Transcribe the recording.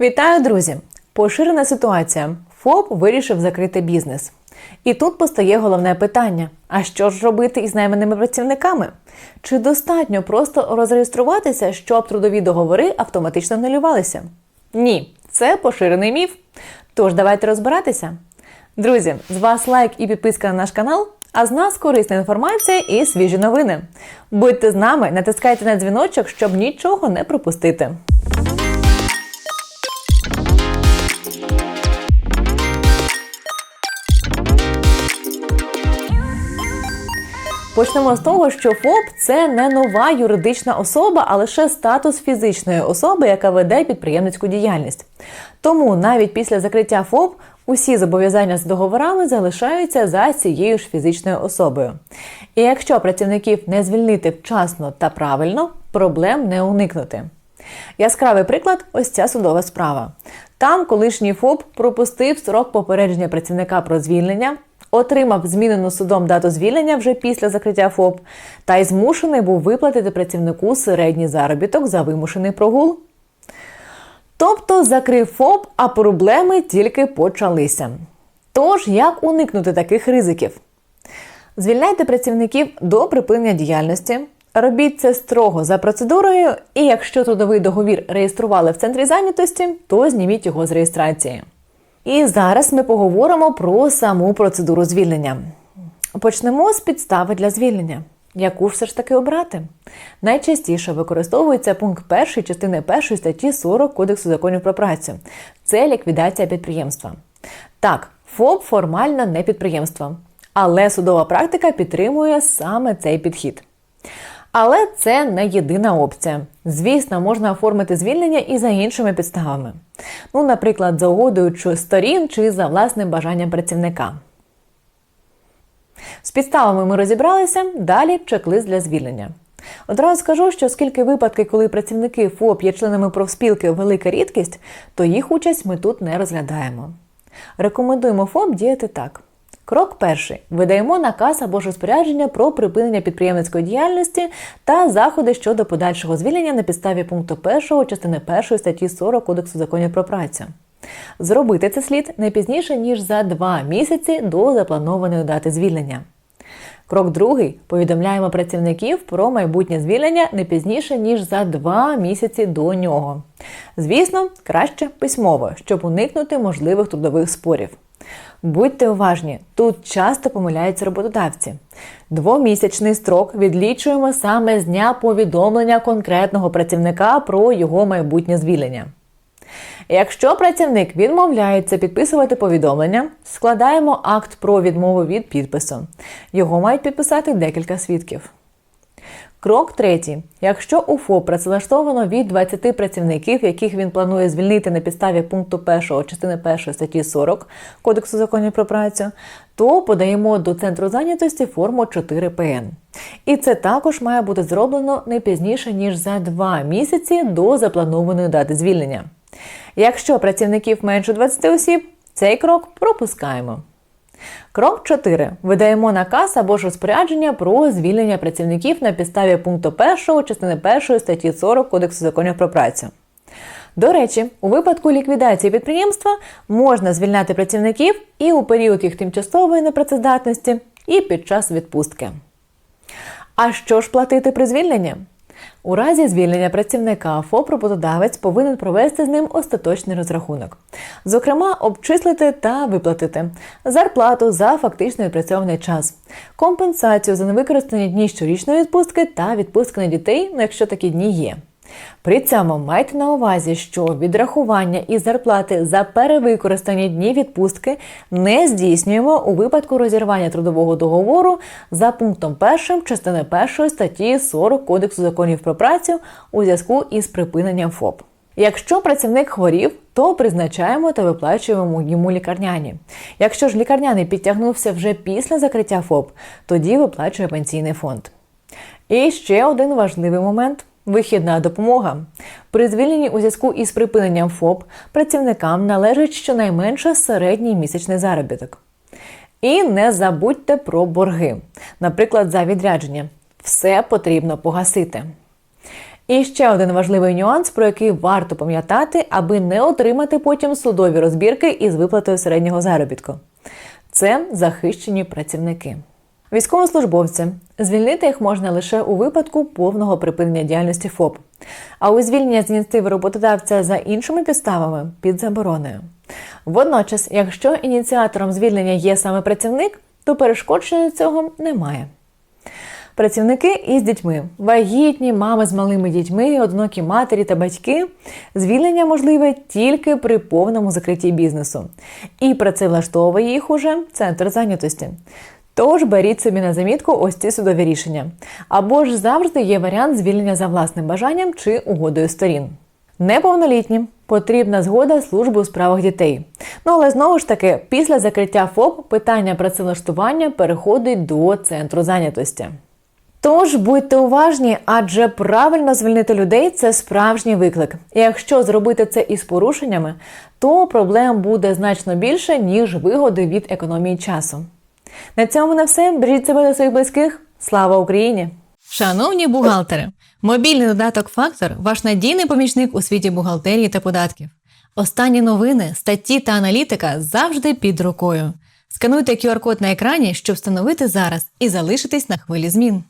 Вітаю, друзі! Поширена ситуація. ФОП вирішив закрити бізнес. І тут постає головне питання: а що ж робити із найманими працівниками? Чи достатньо просто розреєструватися, щоб трудові договори автоматично анулювалися? Ні, це поширений міф. Тож давайте розбиратися. Друзі, з вас лайк і підписка на наш канал, а з нас корисна інформація і свіжі новини. Будьте з нами, натискайте на дзвіночок, щоб нічого не пропустити. Почнемо з того, що ФОП це не нова юридична особа, а лише статус фізичної особи, яка веде підприємницьку діяльність. Тому навіть після закриття ФОП усі зобов'язання з договорами залишаються за цією ж фізичною особою. І якщо працівників не звільнити вчасно та правильно, проблем не уникнути. Яскравий приклад ось ця судова справа. Там колишній ФОП пропустив срок попередження працівника про звільнення, отримав змінену судом дату звільнення вже після закриття ФОП, та й змушений був виплатити працівнику середній заробіток за вимушений прогул. Тобто закрив ФОП, а проблеми тільки почалися. Тож, як уникнути таких ризиків? Звільняйте працівників до припинення діяльності. Робіть це строго за процедурою, і якщо трудовий договір реєстрували в центрі зайнятості, то зніміть його з реєстрації. І зараз ми поговоримо про саму процедуру звільнення. Почнемо з підстави для звільнення. Яку ж все ж таки обрати? Найчастіше використовується пункт 1 частини 1 статті 40 Кодексу законів про працю. Це ліквідація підприємства. Так, ФОП формально не підприємство, але судова практика підтримує саме цей підхід. Але це не єдина опція. Звісно, можна оформити звільнення і за іншими підставами. Ну, наприклад, за угодою сторін чи за власним бажанням працівника. З підставами ми розібралися. Далі чек-лист для звільнення. Одразу скажу, що оскільки випадки, коли працівники ФОП є членами профспілки велика рідкість, то їх участь ми тут не розглядаємо. Рекомендуємо ФОП діяти так. Крок перший: видаємо наказ або ж розпорядження про припинення підприємницької діяльності та заходи щодо подальшого звільнення на підставі пункту 1 частини 1 статті 40 Кодексу законів про працю. Зробити це слід не пізніше ніж за два місяці до запланованої дати звільнення. Крок другий: повідомляємо працівників про майбутнє звільнення не пізніше ніж за два місяці до нього. Звісно, краще письмово, щоб уникнути можливих трудових спорів. Будьте уважні, тут часто помиляються роботодавці. Двомісячний строк відлічуємо саме з дня повідомлення конкретного працівника про його майбутнє звільнення. Якщо працівник відмовляється підписувати повідомлення, складаємо акт про відмову від підпису. Його мають підписати декілька свідків. Крок третій. Якщо у ФОП працевлаштовано від 20 працівників, яких він планує звільнити на підставі пункту 1 частини 1 статті 40 Кодексу законів про працю, то подаємо до центру зайнятості форму 4 ПН. І це також має бути зроблено не пізніше ніж за два місяці до запланованої дати звільнення. Якщо працівників менше 20 осіб, цей крок пропускаємо. Крок 4. Видаємо наказ або ж розпорядження про звільнення працівників на підставі пункту 1 частини 1 статті 40 Кодексу законів про працю. До речі, у випадку ліквідації підприємства можна звільняти працівників і у період їх тимчасової непрацездатності, і під час відпустки. А що ж платити при звільненні? У разі звільнення працівника ФОП роботодавець повинен провести з ним остаточний розрахунок. Зокрема, обчислити та виплатити зарплату за фактично працьований час, компенсацію за невикористані дні щорічної відпустки та відпустки на дітей, ну, якщо такі дні є. При цьому майте на увазі, що відрахування із зарплати за перевикористані дні відпустки не здійснюємо у випадку розірвання трудового договору за пунктом 1 частини 1 статті 40 Кодексу законів про працю у зв'язку із припиненням ФОП. Якщо працівник хворів, то призначаємо та виплачуємо йому лікарняні. Якщо ж лікарняний підтягнувся вже після закриття ФОП, тоді виплачує пенсійний фонд. І ще один важливий момент. Вихідна допомога при звільненні у зв'язку із припиненням ФОП працівникам належить щонайменше середній місячний заробіток. І не забудьте про борги, наприклад, за відрядження. Все потрібно погасити. І ще один важливий нюанс, про який варто пам'ятати, аби не отримати потім судові розбірки із виплатою середнього заробітку. Це захищені працівники. Військовослужбовці звільнити їх можна лише у випадку повного припинення діяльності ФОП. А у звільнення з ініціативи роботодавця за іншими підставами під забороною. Водночас, якщо ініціатором звільнення є саме працівник, то перешкод щодо цього немає. Працівники із дітьми, вагітні, мами з малими дітьми, одинокі матері та батьки. Звільнення можливе тільки при повному закритті бізнесу. І працевлаштовує їх уже центр зайнятості. Тож беріть собі на замітку ось ці судові рішення. Або ж завжди є варіант звільнення за власним бажанням чи угодою сторін. Неповнолітні потрібна згода служби у справах дітей. Ну але знову ж таки, після закриття ФОП питання працевлаштування переходить до центру зайнятості. Тож будьте уважні, адже правильно звільнити людей це справжній виклик. І якщо зробити це із порушеннями, то проблем буде значно більше, ніж вигоди від економії часу. На цьому на все. Бережіть себе та своїх близьких. Слава Україні! Шановні бухгалтери, мобільний додаток Фактор ваш надійний помічник у світі бухгалтерії та податків. Останні новини, статті та аналітика завжди під рукою. Скануйте QR-код на екрані, щоб встановити зараз і залишитись на хвилі змін.